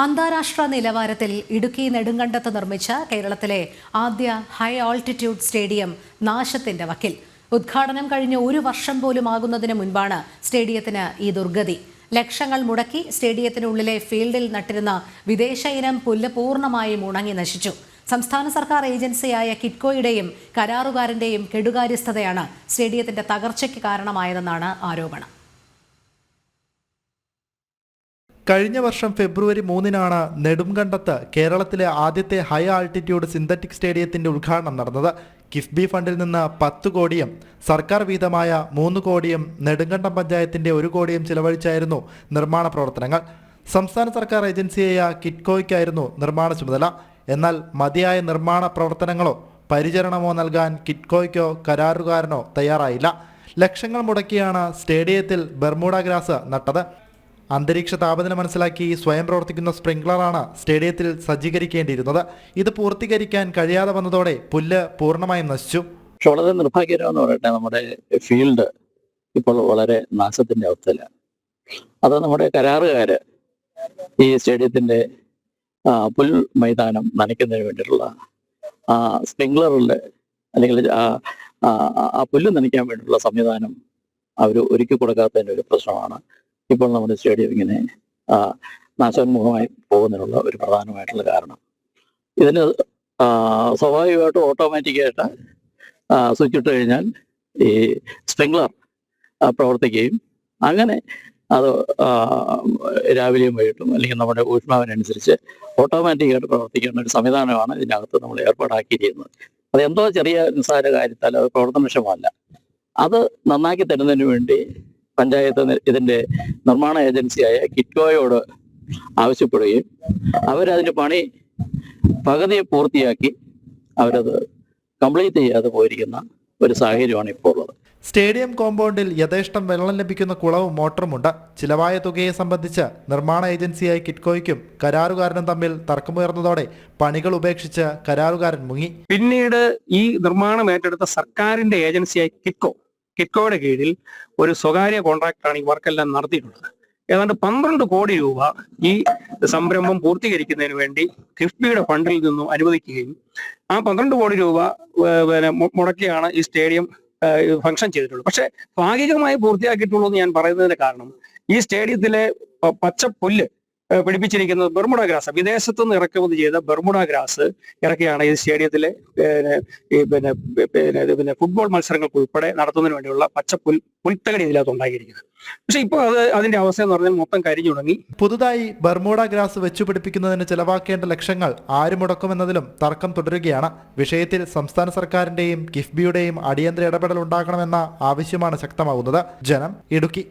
അന്താരാഷ്ട്ര നിലവാരത്തിൽ ഇടുക്കി നെടുങ്കണ്ടത്ത് നിർമ്മിച്ച കേരളത്തിലെ ആദ്യ ഹൈ ആൾട്ടിറ്റ്യൂഡ് സ്റ്റേഡിയം നാശത്തിന്റെ വക്കിൽ. ഉദ്ഘാടനം കഴിഞ്ഞ് ഒരു വർഷം പോലും ആകുന്നതിന് മുൻപാണ് സ്റ്റേഡിയത്തിന് ഈ ദുർഗതി. ലക്ഷങ്ങൾ മുടക്കി സ്റ്റേഡിയത്തിനുള്ളിലെ ഫീൽഡിൽ നട്ടിരുന്ന വിദേശ ഇനം പുല്ല് പൂർണമായും ഉണങ്ങി നശിച്ചു. സംസ്ഥാന സർക്കാർ ഏജൻസിയായ കിറ്റ്കോയുടെയും കരാറുകാരന്റെയും കെടുകാര്യസ്ഥതയാണ് സ്റ്റേഡിയത്തിന്റെ തകർച്ചയ്ക്ക് കാരണമായതെന്നാണ് ആരോപണം. കഴിഞ്ഞ വർഷം ഫെബ്രുവരി മൂന്നിനാണ് നെടുംകണ്ടത്ത് കേരളത്തിലെ ആദ്യത്തെ ഹൈ ആൾട്ടിറ്റ്യൂഡ് സിന്തറ്റിക് സ്റ്റേഡിയത്തിന്റെ ഉദ്ഘാടനം നടന്നത്. കിഫ്ബി ഫണ്ടിൽ നിന്ന് പത്ത് കോടിയും സർക്കാർ വീതമായ മൂന്ന് കോടിയും നെടുങ്കണ്ടം പഞ്ചായത്തിന്റെ ഒരു കോടിയും ചിലവഴിച്ചായിരുന്നു നിർമ്മാണ പ്രവർത്തനങ്ങൾ. സംസ്ഥാന സർക്കാർ ഏജൻസിയായ കിറ്റ്കോയ്ക്കായിരുന്നു നിർമ്മാണ ചുമതല. എന്നാൽ മതിയായ നിർമ്മാണ പ്രവർത്തനങ്ങളോ പരിചരണമോ നൽകാൻ കിറ്റ്കോയ്ക്കോ കരാറുകാരനോ തയ്യാറായില്ല. ലക്ഷങ്ങൾ മുടക്കിയാണ് സ്റ്റേഡിയത്തിൽ ബർമൂഡ ഗ്രാസ് നട്ടത്. അന്തരീക്ഷ താപനില മനസ്സിലാക്കി സ്വയം പ്രവർത്തിക്കുന്ന സ്പ്രിംഗ്ലറാണ് സ്റ്റേഡിയത്തിൽ സജ്ജീകരിക്കേണ്ടിയിരുന്നത്. ഇത് പൂർത്തീകരിക്കാൻ കഴിയാതെ വന്നതോടെ പുല്ല് പൂർണമായും നശിച്ചു. പക്ഷെ വളരെ നിർഭാഗ്യകരമെന്ന് പറയട്ടെ നമ്മുടെ ഫീൽഡ് ഇപ്പോൾ വളരെ നാശത്തിന്റെ അവസ്ഥയിലാണ്. അത് നമ്മുടെ കരാറുകാര് ഈ സ്റ്റേഡിയത്തിന്റെ പുൽ മൈതാനം നനയ്ക്കുന്നതിന് വേണ്ടിയിട്ടുള്ള ആ സ്പ്രിംഗ്ലറിൽ അല്ലെങ്കിൽ ആ പുല്ല് നനയ്ക്കാൻ വേണ്ടിയിട്ടുള്ള സംവിധാനം അവർ ഒരുക്കി കൊടുക്കാത്തതിന്റെ ഒരു പ്രശ്നമാണ് ഇപ്പോൾ നമ്മുടെ സ്റ്റേഡിയം ഇങ്ങനെ നാശോന്മുഖമായി പോകുന്നതിനുള്ള ഒരു പ്രധാനമായിട്ടുള്ള കാരണം. ഇതിന് സ്വാഭാവികമായിട്ടും ഓട്ടോമാറ്റിക്കായിട്ട് സ്വിച്ച് ഇട്ട് കഴിഞ്ഞാൽ ഈ സ്പ്രിംഗ്ലർ പ്രവർത്തിക്കുകയും അങ്ങനെ അത് രാവിലെയും വൈകിട്ടും അല്ലെങ്കിൽ നമ്മുടെ ഊഷ്മാവിനനുസരിച്ച് ഓട്ടോമാറ്റിക്കായിട്ട് പ്രവർത്തിക്കുന്ന ഒരു സംവിധാനമാണ് ഇതിനകത്ത് നമ്മൾ ഏർപ്പാടാക്കിയിരിക്കുന്നത്. അത് എന്തോ ചെറിയ നിസ്സാര കാര്യത്താൽ അത് പ്രവർത്തനക്ഷമമല്ല. അത് നന്നാക്കി തരുന്നതിന് വേണ്ടി പഞ്ചായത്ത് ഇതിന്റെ നിർമ്മാണ ഏജൻസിയായ കിറ്റ്കോയോട് ആവശ്യപ്പെടുകയും അവരതിന്റെ പണി പകുതി പൂർത്തിയാക്കി അവരത് കംപ്ലീറ്റ് ചെയ്യാതെ പോയിരിക്കുന്ന ഒരു സാഹചര്യമാണ് ഇപ്പോൾ ഉള്ളത്. സ്റ്റേഡിയം കോമ്പൗണ്ടിൽ യഥേഷ്ടം വെള്ളം ലഭിക്കുന്ന കുളവും മോട്ടറുമുണ്ട്. ചിലവായ തുകയെ സംബന്ധിച്ച് നിർമ്മാണ ഏജൻസിയായ കിറ്റ്കോയ്ക്കും കരാറുകാരനും തമ്മിൽ തർക്കമുയർന്നതോടെ പണികൾ ഉപേക്ഷിച്ച് കരാറുകാരൻ മുങ്ങി. പിന്നീട് ഈ നിർമ്മാണം ഏറ്റെടുത്ത സർക്കാരിന്റെ ഏജൻസിയായ കിറ്റ്കോ കിറ്റ്കോയുടെ കീഴിൽ ഒരു സ്വകാര്യ കോൺട്രാക്ടറാണ് ഈ വർക്കെല്ലാം നടത്തിയിട്ടുള്ളത്. ഏതാണ്ട് പന്ത്രണ്ട് കോടി രൂപ ഈ സംരംഭം പൂർത്തീകരിക്കുന്നതിന് വേണ്ടി കിഫ്ബിയുടെ ഫണ്ടിൽ നിന്നും അനുവദിക്കുകയും ആ പന്ത്രണ്ട് കോടി രൂപ പിന്നെ മുടക്കിയാണ് ഈ സ്റ്റേഡിയം ഫംഗ്ഷൻ ചെയ്തിട്ടുള്ളത്. പക്ഷെ ഭാഗികമായി പൂർത്തിയാക്കിയിട്ടുള്ളൂ എന്ന് ഞാൻ പറയുന്നതിന്റെ കാരണം ഈ സ്റ്റേഡിയത്തിലെ പച്ചപ്പുല്ല് പിടിപ്പിച്ചിരിക്കുന്നത് ബെർമുഡ ഗ്രാസ്. വിദേശത്തു നിന്ന് ഇറക്കുമതി ചെയ്ത ബെർമുഡ ഗ്രാസ് ഇറക്കിയാണ് ഈ സ്റ്റേഡിയത്തിലെ പിന്നെ പിന്നെ പിന്നെ ഫുട്ബോൾ മത്സരങ്ങൾക്ക് ഉൾപ്പെടെ നടത്തുന്നതിന് വേണ്ടിയുള്ള പച്ച പുൽ പുൽത്തകടി ഇതിനകത്ത് ഉണ്ടാക്കിയിരിക്കുന്നത് പക്ഷെ ഇപ്പോൾ അത് അതിന്റെ അവസ്ഥ എന്ന് പറഞ്ഞാൽ മൊത്തം കരിഞ്ഞു തുടങ്ങി. പുതുതായി ബർമൂഡ ഗ്രാസ് വെച്ചു പിടിപ്പിക്കുന്നതിന് ചെലവാക്കേണ്ട ലക്ഷങ്ങൾ ആര് മുടക്കുമെന്നതിലും തർക്കം തുടരുകയാണ്. വിഷയത്തിൽ സംസ്ഥാന സർക്കാരിന്റെയും കിഫ്ബിയുടെയും അടിയന്തര ഇടപെടൽ ഉണ്ടാകണമെന്ന ആവശ്യമാണ് ശക്തമാകുന്നത് ജനം ഇടുക്കി.